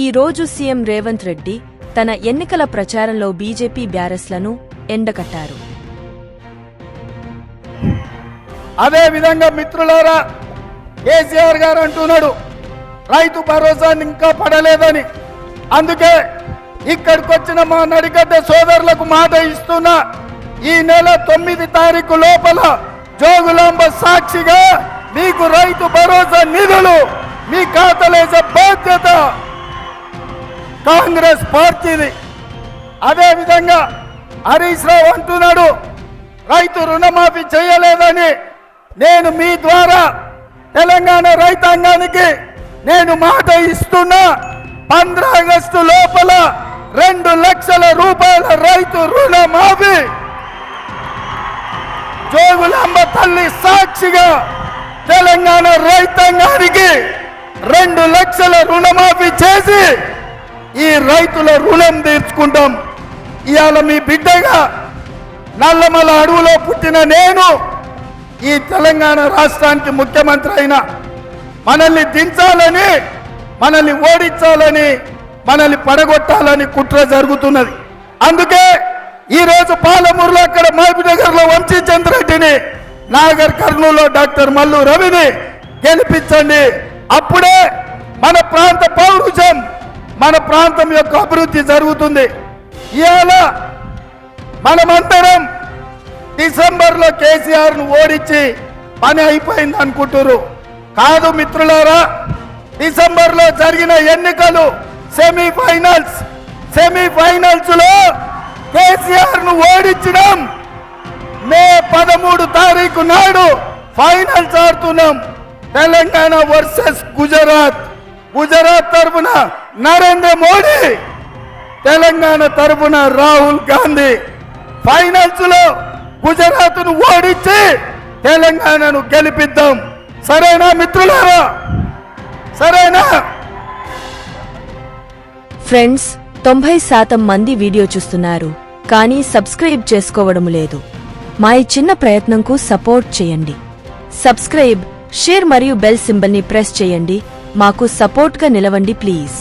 ఈ రోజు సీఎం రేవంత్ రెడ్డి తన ఎన్నికల ప్రచారంలో బీజేపీ బ్యారస్లను ఎండకట్టారు. అదే విధంగా మిత్రులారా కేసీఆర్ గారు అంటున్నాడు రైతు భరోసా ఇంకా పడలేదని. అందుకే ఇక్కడికి వచ్చిన మా నడిగడ్డ సోదరులకు మాట ఇస్తున్నా ఈ నెల తొమ్మిది తారీఖు లోపల జోగులాంబ సాక్షిగా మీకు రైతు భరోసా నిధులు మీ ఖాతాలేసే బాధ్యత కాంగ్రెస్ పార్టీది అదే విధంగా హరీష్ రావు అంటున్నాడు రైతు రుణమాఫీ చేయలేదని నేను మీ ద్వారా తెలంగాణ రైతాంగానికి నేను మాట ఇస్తున్నా. పంద్ర ఆగస్టు లోపల రెండు లక్షల రూపాయల రైతు రుణమాఫీ. జోగులాంబ తల్లి సాక్షిగా తెలంగాణ రైతాంగానికి రెండు లక్షల రుణమాఫీ చేసి ఈ రైతుల రుణం తీర్చుకుంటాం. ఇవాళ మీ బిడ్డగా నల్లమల అడవులో పుట్టిన నేను ఈ తెలంగాణ రాష్ట్రానికి ముఖ్యమంత్రి అయినా మనల్ని దించాలని మనల్ని ఓడించాలని మనల్ని పడగొట్టాలని కుట్ర జరుగుతున్నది. అందుకే ఈరోజు పాలమూరులో అక్కడ మహబూబ్నగర్లో వంశీచంద్రెడ్డిని నాగర్ కర్నూలులో డాక్టర్ మల్లు రవిని గెలిపించండి. అప్పుడే మన ప్రాంత పౌరుషం మన ప్రాంతం యొక్క అభివృద్ధి జరుగుతుంది. ఇవాళ మనమందరం డిసెంబర్లో కేసీఆర్ను ఓడించి పని అయిపోయింది అనుకుంటున్నారు కాదు మిత్రులారా డిసెంబర్లో జరిగిన ఎన్నికలు సెమీఫైనల్స్ సెమీఫైనల్స్లో కేసీఆర్ను ఓడించడం మే పదమూడు తారీఖు నాడు ఫైనల్స్ ఆడుతున్నాం. తెలంగాణ వర్సెస్ గుజరాత్. గుజరాత్ తరఫున నరేంద్ర మోడీ తెలంగాణ తరఫున రాహుల్ గాంధీ ఫైనల్స్లో గుజరాత్ను ఓడించి తెలంగాణను గెలిపిద్దాం. సరేనా మిత్రులారా? సరేనా? ఫ్రెండ్స్ తొంభై శాతం మంది వీడియో చూస్తున్నారు కానీ సబ్స్క్రైబ్ చేసుకోవడం లేదు. మా ఈ చిన్న ప్రయత్నంకు సపోర్ట్ చేయండి. సబ్స్క్రైబ్ షేర్ మరియు బెల్ సింబల్ని ప్రెస్ చేయండి. మాకు సపోర్ట్గా నిలవండి ప్లీజ్.